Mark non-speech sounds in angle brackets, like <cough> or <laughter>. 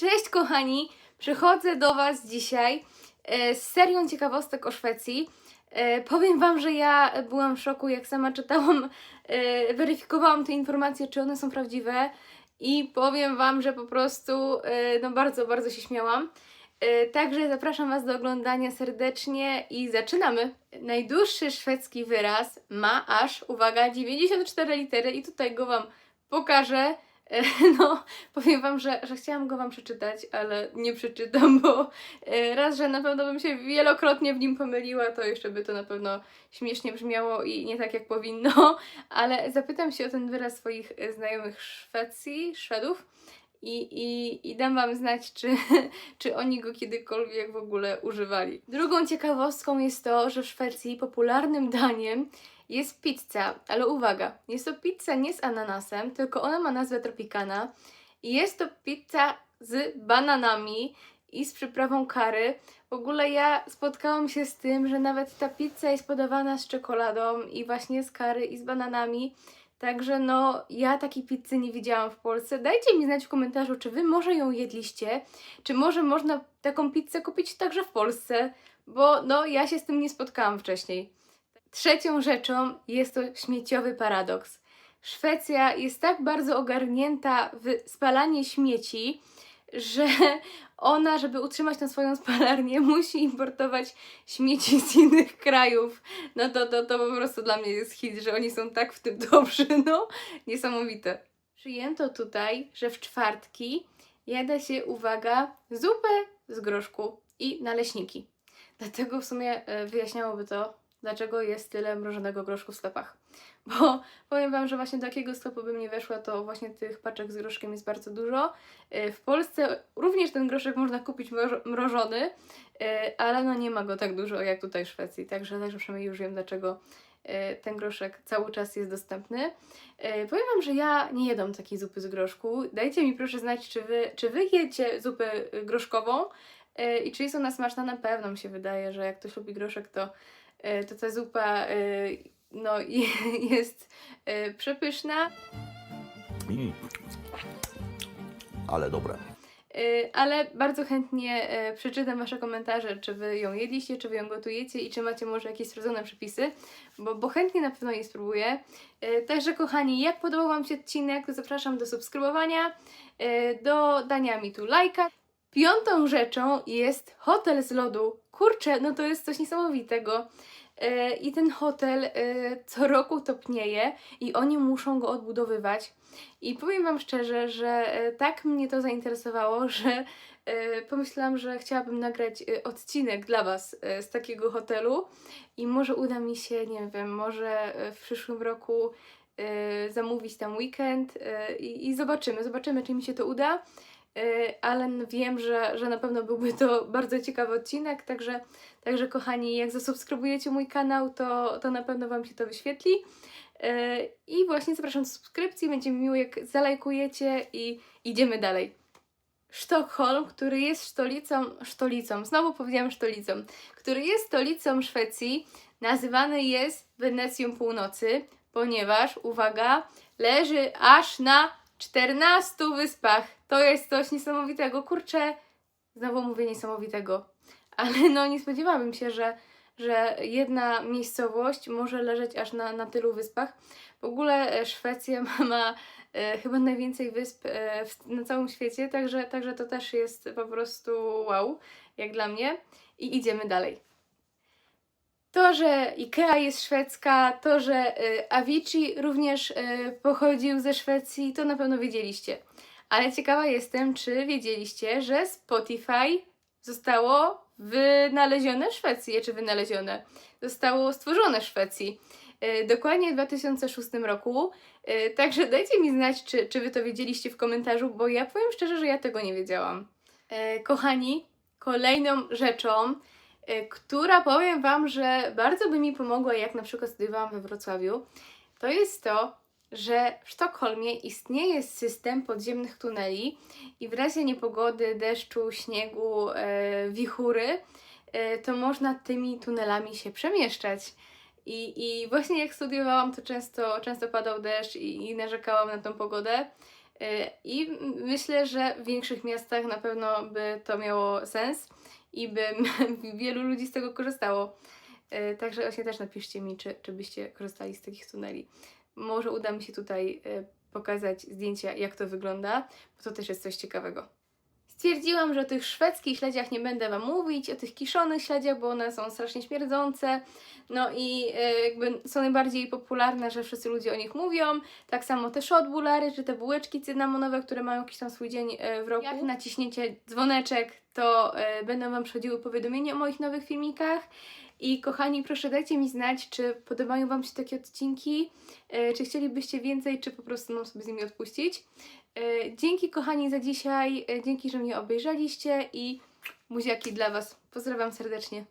Cześć kochani, przychodzę do Was dzisiaj e, z serią ciekawostek o Szwecji. E, powiem Wam, że ja byłam w szoku, jak sama czytałam, e, weryfikowałam te informacje, czy one są prawdziwe i powiem Wam, że po prostu no bardzo, bardzo się śmiałam. Także zapraszam Was do oglądania serdecznie i zaczynamy. Najdłuższy szwedzki wyraz ma aż, uwaga, 94 litery i tutaj go Wam pokażę. E, <laughs> No, powiem Wam, że, że chciałam go Wam przeczytać, ale nie przeczytam, bo e, raz, że na pewno bym się wielokrotnie w nim pomyliła, to jeszcze by to na pewno śmiesznie brzmiało i nie tak jak powinno, <laughs> ale zapytam się o ten wyraz swoich e, znajomych Szwecji, Szwedów i, i, i dam Wam znać, czy, <laughs> czy oni go kiedykolwiek w ogóle używali. Drugą ciekawostką jest to, że w Szwecji popularnym daniem jest pizza, ale uwaga, jest to pizza nie z ananasem, tylko ona ma nazwę Tropicana i jest to pizza z bananami i z przyprawą kary. W ogóle ja spotkałam się z tym, że nawet ta pizza jest podawana z czekoladą i właśnie z kary i z bananami. Także no, ja takiej pizzy nie widziałam w Polsce. Dajcie mi znać w komentarzu, czy wy może ją jedliście, czy może można taką pizzę kupić także w Polsce, bo no, ja się z tym nie spotkałam wcześniej. Trzecią rzeczą jest to śmieciowy paradoks. Szwecja jest tak bardzo ogarnięta w spalanie śmieci, że ona, żeby utrzymać tę swoją spalarnię, <laughs> musi importować śmieci z innych krajów. No to, to, to po prostu dla mnie jest hit, że oni są tak w tym <laughs> dobrzy, no niesamowite. Przyjęto tutaj, że w czwartki jada się, uwaga, zupę z groszku i naleśniki. Dlatego w sumie e, wyjaśniałoby to, dlaczego jest tyle mrożonego groszku w sklepach. <laughs> Bo powiem Wam, że właśnie do jakiego sklepu bym nie weszła, to właśnie tych paczek z groszkiem jest bardzo dużo. E, W Polsce również ten groszek można kupić mroż- mrożony, e, ale no nie ma go tak dużo jak tutaj w Szwecji. Także, także przynajmniej już wiem, dlaczego e, ten groszek cały czas jest dostępny. Powiem Wam, że ja nie jedam takiej zupy z groszku. Dajcie mi proszę znać, czy Wy, czy wy jecie zupę groszkową i czy jest ona smaczna. Na pewno mi się wydaje, że jak ktoś lubi groszek, to, to ta zupa e, no, <laughs> jest e, przepyszna. Mm. Ale dobre. Ale bardzo chętnie przeczytam Wasze komentarze, czy Wy ją jedliście, czy Wy ją gotujecie i czy macie może jakieś sprawdzone przepisy, bo, bo chętnie na pewno je spróbuję. Także kochani, jak podobał Wam się odcinek, to zapraszam do subskrybowania, do dania mi tu lajka. Piątą rzeczą jest hotel z lodu. Kurczę, no to jest coś niesamowitego. Y, I ten hotel y, co roku topnieje i oni muszą go odbudowywać. I powiem Wam szczerze, że e, tak mnie to zainteresowało, <laughs> że e, pomyślałam, że chciałabym nagrać e, odcinek dla Was e, z takiego hotelu i może uda mi się, nie wiem, może e, w przyszłym roku e, zamówić tam weekend e, i, i zobaczymy, zobaczymy, czy mi się to uda. E, Ale wiem, że, że na pewno byłby to <laughs> bardzo ciekawy odcinek, także, także kochani, jak zasubskrybujecie mój kanał, to, to na pewno Wam się to wyświetli. E, I właśnie zapraszam do subskrypcji, będzie mi miło jak zalajkujecie i idziemy dalej. Sztokholm, który jest stolicą, stolicą, znowu powiedziałam stolicą, który jest stolicą Szwecji, nazywany jest Wenecją Północy, ponieważ, uwaga, leży aż na 14 wyspach. To jest coś niesamowitego. Kurczę, znowu mówię niesamowitego, ale no nie spodziewałabym się, że że jedna miejscowość może leżeć aż na, na tylu wyspach. W ogóle e, Szwecja <laughs> ma, ma e, chyba najwięcej wysp e, w, na całym świecie, także, także to też jest po prostu wow, jak dla mnie. I idziemy dalej. To, że Ikea jest szwedzka, to, że e, Avicii również e, pochodził ze Szwecji, to na pewno wiedzieliście. Ale ciekawa jestem, czy wiedzieliście, że Spotify zostało wynalezione w Szwecji, czy wynalezione, zostało stworzone w Szwecji. E, Dokładnie w 2006 roku. Także dajcie mi znać, czy, czy wy to wiedzieliście w komentarzu, bo ja powiem szczerze, że ja tego nie wiedziałam. E, Kochani, kolejną rzeczą, która powiem Wam, że bardzo by mi pomogła, jak na przykład studiowałam we Wrocławiu, to jest to, że w Sztokholmie istnieje system podziemnych tuneli i w razie niepogody, deszczu, śniegu, e, wichury, e, to można tymi tunelami się przemieszczać. I, I właśnie jak studiowałam, to często, często padał deszcz i, i narzekałam na tą pogodę. E, I myślę, że w większych miastach na pewno by to miało sens i by <laughs> wielu ludzi z tego korzystało. E, Także właśnie też napiszcie mi, czy, czy byście korzystali z takich tuneli. Może uda mi się tutaj e, pokazać zdjęcia, jak to wygląda, bo to też jest coś ciekawego. Stwierdziłam, że o tych szwedzkich śledziach nie będę Wam mówić, o tych kiszonych śledziach, bo one są strasznie śmierdzące. No i e, jakby są najbardziej popularne, że wszyscy ludzie o nich mówią. Tak samo te shotbulary, czy te bułeczki cynamonowe, które mają jakiś tam swój dzień e, w roku. Jak naciśniecie dzwoneczek, to e, będą Wam przychodziły powiadomienia o moich nowych filmikach. I kochani, proszę dajcie mi znać, czy podobają Wam się takie odcinki, e, czy chcielibyście więcej, czy po prostu mam sobie z nimi odpuścić. E, Dzięki kochani za dzisiaj, e, dzięki, że mnie obejrzeliście i buziaki dla Was. Pozdrawiam serdecznie.